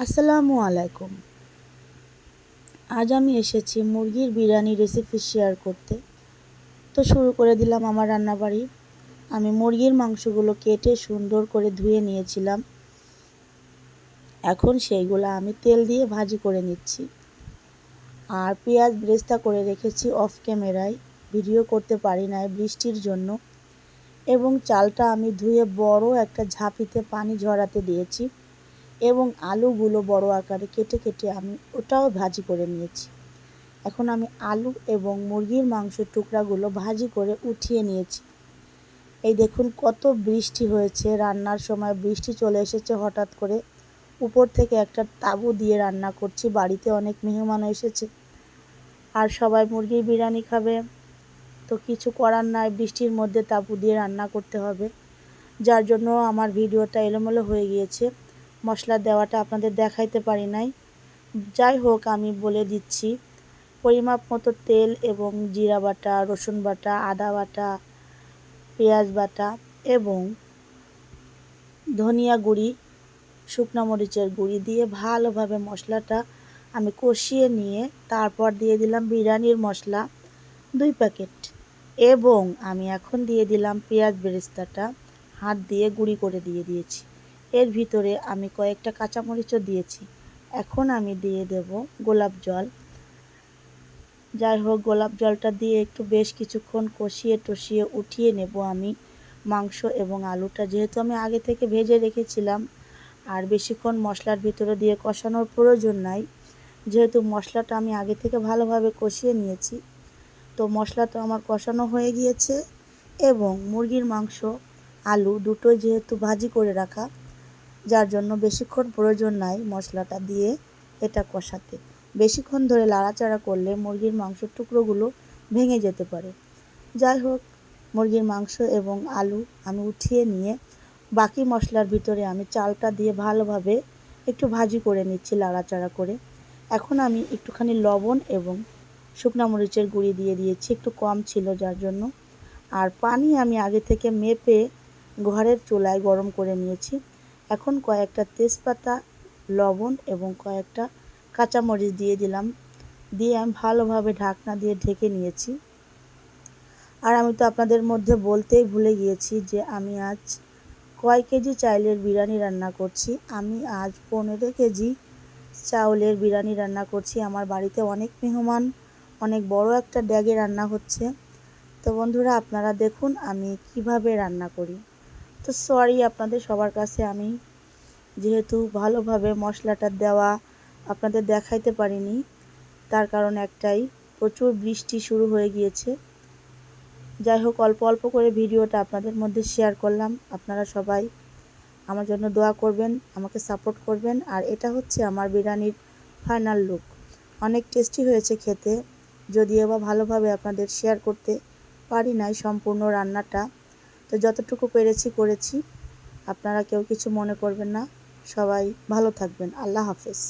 আসসালামু আলাইকুম। আজ আমি এসেছি মুরগির বিরিয়ানি রেসিপি শেয়ার করতে। তো শুরু করে দিলাম আমার রান্নাবাড়ি। আমি মুরগির মাংসগুলো কেটে সুন্দর করে ধুয়ে নিয়েছিলাম। এখন সেইগুলো আমি তেল দিয়ে ভাজি করে নিচ্ছি। আর পেঁয়াজ ব্রেস্তা করে রেখেছি অফ ক্যামেরায় ভিডিও করতে পারি নাই বৃষ্টির জন্য। এবং চালটা আমি ধুয়ে বড় একটা ঝাঁপিতে পানি ঝরাতে দিয়েছি। এবং আলুগুলো বড় আকারে কেটে কেটে আমি ওটাও ভাজি করে নিয়েছি। এখন আমি আলু এবং মুরগির মাংসের টুকরাগুলো ভাজি করে উঠিয়ে নিয়েছি। এই দেখুন কত বৃষ্টি হয়েছে। রান্নার সময় বৃষ্টি চলে এসেছে, হঠাৎ করে উপর থেকে একটা তাবু দিয়ে রান্না করছি। বাড়িতে অনেক মেহমান এসেছে। আর সবাই মুরগির বিরিয়ানি খাবে। তো কিছু করার নাই, বৃষ্টির মধ্যে তাবু দিয়ে রান্না করতে হবে। যার জন্য আমার ভিডিওটা এলোমেলো হয়ে গিয়েছে। মশলা দেওয়াটা আপনাদের দেখাইতে পারি নাই। যাই হোক, আমি বলে দিচ্ছি, পরিমাপ মতো তেল এবং জিরা বাটা, রসুন বাটা, আদা বাটা, পেঁয়াজ বাটা এবং ধনিয়া গুঁড়ি, শুকনো মরিচের গুঁড়ি দিয়ে ভালোভাবে মশলাটা আমি কষিয়ে নিয়ে তারপর দিয়ে দিলাম বিরিয়ানির মশলা দুই প্যাকেট এবং আমি এখন দিয়ে দিলাম পেঁয়াজ বেরেস্তাটা, হাত দিয়ে গুঁড়ি করে দিয়ে দিয়েছি। এর ভিতরে আমি কয়েকটা কাঁচামরিচও দিয়েছি। এখন আমি দিয়ে দেব গোলাপ জল। যাই হোক, গোলাপ জলটা দিয়ে একটু বেশ কিছুক্ষণ কষিয়ে টষিয়ে উঠিয়ে নেব আমি মাংস এবং আলুটা। যেহেতু আমি আগে থেকে ভেজে রেখেছিলাম, আর বেশিক্ষণ মশলার ভিতরে দিয়ে কষানোর প্রয়োজন নাই, যেহেতু মশলাটা আমি আগে থেকে ভালোভাবে কষিয়ে নিয়েছি, তো মশলা তো আমার কষানো হয়ে গিয়েছে এবং মুরগির মাংস, আলু দুটোই যেহেতু ভাজি করে রাখা যার জন্য বেশিক্ষণ প্রয়োজন নাই মশলাটা দিয়ে এটা কষাতে। বেশিক্ষণ ধরে লাড়াচাড়া করলে মুরগির মাংসের টুকরোগুলো ভেঙে যেতে পারে। যাই হোক, মুরগির মাংস এবং আলু আমি উঠিয়ে নিয়ে বাকি মশলার ভিতরে আমি চালটা দিয়ে ভালোভাবে একটু ভাজি করে নিচ্ছি লাড়াচাড়া করে। এখন আমি একটুখানি লবণ এবং শুকনা মরিচের গুঁড়ি দিয়ে দিয়েছি, একটু কম ছিল যার জন্য। আর পানি আমি আগে থেকে মেপে ঘরের চুলায় গরম করে নিয়েছি। এখন কয়েকটা তেজপাতা, লবণ এবং কয়েকটা কাঁচামরিচ দিয়ে দিলাম। দিয়ে আমি ভালোভাবে ঢাকনা দিয়ে ঢেকে নিয়েছি। আর আমি তো আপনাদের মধ্যে বলতেই ভুলে গিয়েছি যে আমি আজ কয় কেজি চাইলের বিরিয়ানি রান্না করছি। আমি আজ পনেরো কেজি চাউলের বিরিয়ানি রান্না করছি। আমার বাড়িতে অনেক মেহমান, অনেক বড় একটা ড্যাগে রান্না হচ্ছে। তো বন্ধুরা, আপনারা দেখুন আমি কীভাবে রান্না করি। তো সরি আপনাদের সবার কাছে আমি যেহেতু ভালোভাবে মশলাটা দেওয়া আপনাদের দেখাইতে পারিনি, তার কারণ একটাই, প্রচুর বৃষ্টি শুরু হয়ে গিয়েছে। যাই হোক, অল্প অল্প করে ভিডিওটা আপনাদের মধ্যে শেয়ার করলাম। আপনারা সবাই আমার জন্য দোয়া করবেন, আমাকে সাপোর্ট করবেন। আর এটা হচ্ছে আমার বিরিয়ানির ফাইনাল লুক অনেক টেস্টি হয়েছে খেতে, যদিও বা ভালোভাবে আপনাদের শেয়ার করতে পারি নাই সম্পূর্ণ রান্নাটা। তো যতটুকু পেরেছি, করেছি। আপনারা কেউ কিছু মনে করবেন না। সবাই ভালো থাকবেন। আল্লাহ হাফেজ।